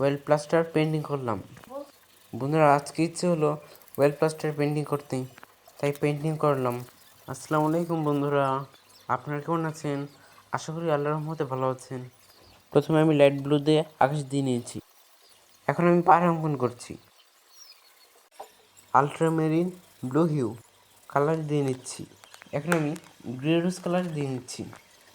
Well plaster painting করলাম। বন্ধুরা, আজকে ইচ্ছে হলো ওয়েল প্লাস্টার পেন্টিং করতে তাই পেন্টিং করলাম। আসসালামু আলাইকুম বন্ধুরা, আপনারা কেমন আছেন? আশা করি আল্লাহর রহমতে ভালো আছেন। প্রথমে আমি লাইট ব্লু দিয়ে আকাশ দিয়ে নিয়েছি। এখন আমি পাহাড় অঙ্কন করছি। আলট্রামেরিন ব্লু হিউ কালার দিয়ে নিচ্ছি। এখন আমি গ্রে রোজ কালার দিয়ে নিচ্ছি।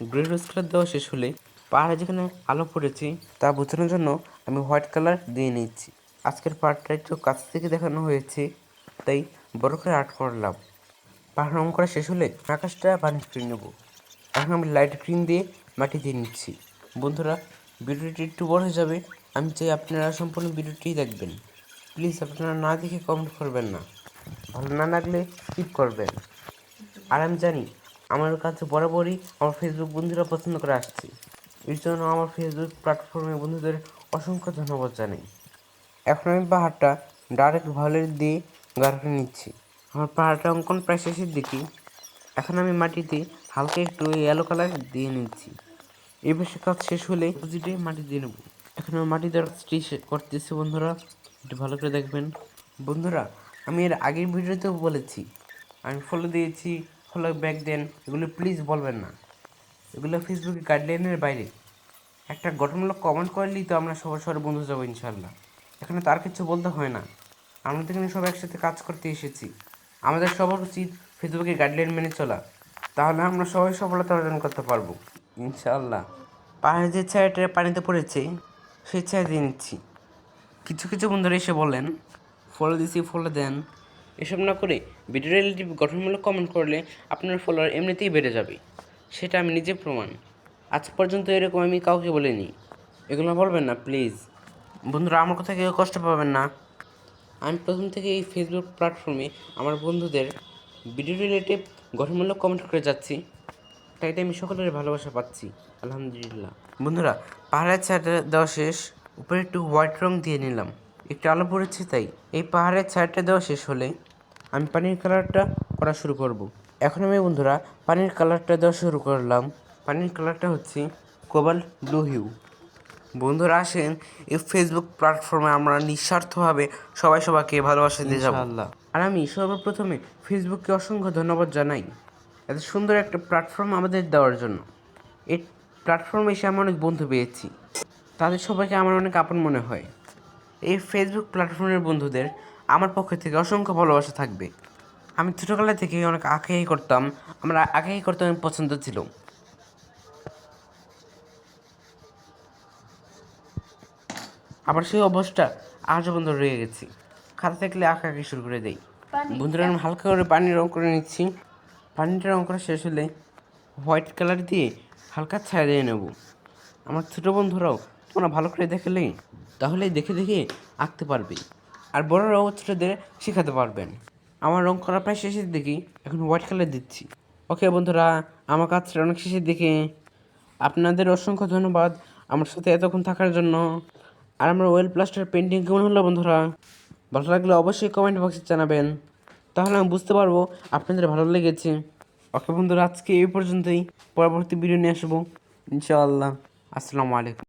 গ্রে রোজ কালার দেওয়া শেষ হলে পাহাড়ে যেখানে আলো পড়েছে তা বোঝানোর জন্য আমি হোয়াইট কালার দিয়ে নিচ্ছি আজকের পার্টটা একটু কাছ থেকে দেখানো হয়েছে, তাই বড় করে আর্ট করলাম। পাহাড় রং করা শেষ হলে আকাশটা বানিশ করে নেব। এখন আমি লাইট গ্রিন দিয়ে মাটি দিয়ে নিচ্ছি। বন্ধুরা, ভিডিওটি একটু বড় হয়ে যাবে, আমি চাই আপনারা সম্পূর্ণ ভিডিওটি দেখবেন। প্লিজ আপনারা না দেখে কমেন্ট করবেন না। ভালো না লাগলে স্কিপ করবেন। আর আমি জানি, আমার কাছে বরাবরই আমার ফেসবুক বন্ধুরা পছন্দ করে আসছে। এর জন্য আমার ফেসবুক প্ল্যাটফর্মে বন্ধুদের অসংখ্য ধন্যবাদ জানাই। এখন আমি পাহাড়টা ডাইরেক্ট ভায়োলেট দিয়ে গাঢ় নিচ্ছি। আমার পাহাড়টা অঙ্কন প্রায় শেষের দিকে। এখন আমি মাটিতে হালকা একটু ইয়েলো কালার দিয়ে নিচ্ছি। এই পাশে কাজ শেষ হলে অপোজিটে মাটি দিয়ে নেব। এখন আমি মাটি দেওয়ার কাজটি করতেছি বন্ধুরা। একটু ভালো করে দেখবেন। বন্ধুরা, আমি এর আগের ভিডিওতেও বলেছি। আমি ফলো দিয়েছি ফলো ব্যাক দেন। এগুলো প্লিজ বলবেন না। এগুলো ফেসবুকে গাইডলাইনের বাইরে। একটা গঠনমূলক কমেন্ট করলেই তো আমরা সবার সবার বন্ধু যাব ইনশাল্লাহ এখানে তার কিছু বলতে হয় না। আমরা তো এখানে সবাই একসাথে কাজ করতে এসেছি। আমাদের সবার উচিত ফেসবুকে গাইডলাইন মেনে চলা। তাহলে আমরা সবাই সফলতা অর্জন করতে পারব। ইনশাল্লাহ পাহাড়ে যে ছায়াটা পানিতে পড়েছে সেই ছায়া দিয়ে নিচ্ছি। কিছু কিছু বন্ধুরা এসে বলেন ফলো দিছি ফলো দেন। এসব না করে ভিডিও রিলেটিভ গঠনমূলক কমেন্ট করলে আপনার ফলোয়ার এমনিতেই বেড়ে যাবে। সেটা আমি নিজে প্রমাণ। আজ পর্যন্ত এরকম আমি কাউকে বলিনি। এগুলো বলবেন না প্লিজ বন্ধুরা, আমার কথা কেউ কষ্ট পাবেন না। আমি প্রথম থেকে এই ফেসবুক প্ল্যাটফর্মে আমার বন্ধুদের ভিডিও রিলেটিভ গঠনমূলক কমেন্ট করে যাচ্ছি। তাইতে আমি সকলের ভালোবাসা পাচ্ছি, আলহামদুলিল্লাহ। বন্ধুরা, পাহাড়ের ছায়াটা দেওয়া শেষ, উপরে একটু হোয়াইট রং দিয়ে নিলাম। একটু আলো পড়েছে তাই। এই পাহাড়ের ছায়াটা দেওয়া শেষ হলে আমি পানির কালারটা করা শুরু করব। এখন আমি বন্ধুরা, পানির কালারটা দেওয়া শুরু করলাম। পানির কালারটা হচ্ছে কোবাল ব্লু হিউ। বন্ধুরা আসেন এই ফেসবুক প্ল্যাটফর্মে আমরা নিঃস্বার্থভাবে সবাই সবাইকে ভালোবাসা দিয়ে যাব। আর আমি সর্বপ্রথমে ফেসবুককে অসংখ্য ধন্যবাদ জানাই এত সুন্দর একটা প্ল্যাটফর্ম আমাদের দেওয়ার জন্য। এই প্ল্যাটফর্মে এসে আমি অনেক বন্ধু পেয়েছি। তাদের সবাইকে আমার অনেক আপন মনে হয়। এই ফেসবুক প্ল্যাটফর্মের বন্ধুদের আমার পক্ষ থেকে অসংখ্য ভালোবাসা থাকবে। আমি ছোটোবেলা থেকে অনেক আঁকাই করতাম আমরা আঁকাই করতে অনেক পছন্দ ছিল আবার সেই অভ্যাসটা আজও পর্যন্ত রয়ে গেছি। খাতা থাকলে আঁকা আঁকি শুরু করে দেই। বন্ধুরা আমি হালকা করে পানি রং করে নিচ্ছি। পানিটা রং করা শেষ হলে হোয়াইট কালার দিয়ে হালকা ছায়া দিয়ে নেব। আমার ছোটো বন্ধুরাও তোমরা ভালো করে দেখলে তাহলেই দেখে দেখে আঁকতে পারবে। আর বড়রাও ছোটোদের শেখাতে পারবেন। আমার রং করা প্রায় শেষের দিকে এখন হোয়াইট কালার দিচ্ছি। ওকে বন্ধুরা আমার কাজটা অনেক শেষের দিকে। আপনাদের অসংখ্য ধন্যবাদ আমার সাথে এতক্ষণ থাকার জন্য। আর আমার ওয়েল প্লাস্টার পেন্টিং কেমন হলো বন্ধুরা? ভালো লাগলে অবশ্যই কমেন্ট বক্সে জানাবেন। তাহলে আমি বুঝতে পারব আপনাদের ভালো লেগেছে। ওকে বন্ধুরা, আজকে এই পর্যন্তই। পরবর্তী ভিডিও নিয়ে আসব। ইনশাআল্লাহ। আসসালামু আলাইকুম।